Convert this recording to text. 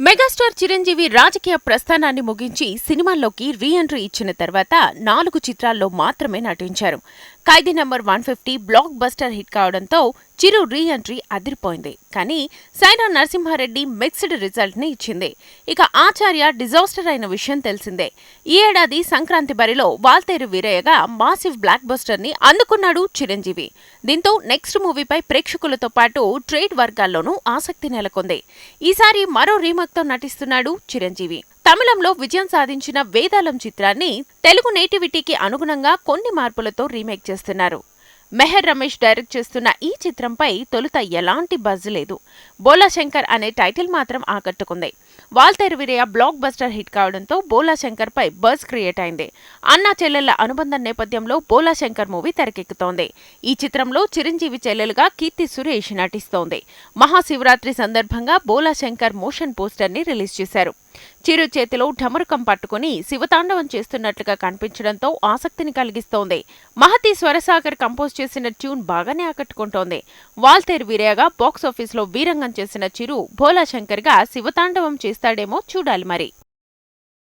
Megastar Chiranjeevi రాజకీయ ప్రస్థానాన్ని ముగించి సినిమాల్లోకి రీ ఎంట్రీ ఇచ్చిన తర్వాత నాలుగు చిత్రాల్లో మాత్రమే నటించారు. Khaidi number one fifty blockbuster hit కావడంతో చిరు రీ ఎంట్రీ అదిరిపోయింది. కానీ సైనా నరసింహారెడ్డి మిక్స్డ్ రిజల్ట్ని ఇచ్చింది. ఇక ఆచార్య డిజాస్టర్ అయిన విషయం తెలిసిందే. ఈ ఏడాది సంక్రాంతి బరిలో వాల్తేరు వీరయ్యగా మాసివ్ బ్లాక్ బస్టర్ని అందుకున్నాడు చిరంజీవి. దీంతో నెక్స్ట్ మూవీపై ప్రేక్షకులతో పాటు ట్రేడ్ వర్గాల్లోనూ ఆసక్తి నెలకొంది. ఈసారి మరో రీమక్ తో నటిస్తున్నాడు చిరంజీవి. తమిళంలో విజయం సాధించిన వేదాలం చిత్రాన్ని తెలుగు నేటివిటీకి అనుగుణంగా కొన్ని మార్పులతో రీమేక్ చేస్తున్నారు. మెహర్ రమేష్ డైరెక్ట్ చేస్తున్న ఈ చిత్రంపై తొలుత ఎలాంటి బజ్ లేదు. బోలాశంకర్ అనే టైటిల్ మాత్రం ఆకట్టుకుంది. Waltair Veerayya blockbuster hit కావడంతో బోలా శంకర్ పై బజ్ క్రియేట్ అయింది. అన్నా చెల్లెళ్ళ అనుబంధం నేపథ్యంలో బోలా శంకర్ మూవీ తెరకెక్కుతోంది. ఈ చిత్రంలో చిరంజీవి చెల్లెలుగా కీర్తి సురేష్ నటిస్తోంది. మహాశివరాత్రి సందర్భంగా బోలా శంకర్ మోషన్ పోస్టర్ని రిలీజ్ చేశారు. చిరు చేతిలో ఢమరుకం పట్టుకుని శివతాండవం చేస్తున్నట్లుగా కనిపించడంతో ఆసక్తిని కలిగిస్తోంది. మహతి స్వరసాగర్ కంపోజ్ చేసిన ట్యూన్ బాగానే ఆకట్టుకుంటోంది. వాల్తేర్ వీరయ్యగా బాక్సాఫీస్లో వీరంగం చేసిన చిరు భోలా శంకర్గా శివతాండవం చేస్తాడేమో చూడాలి మరి.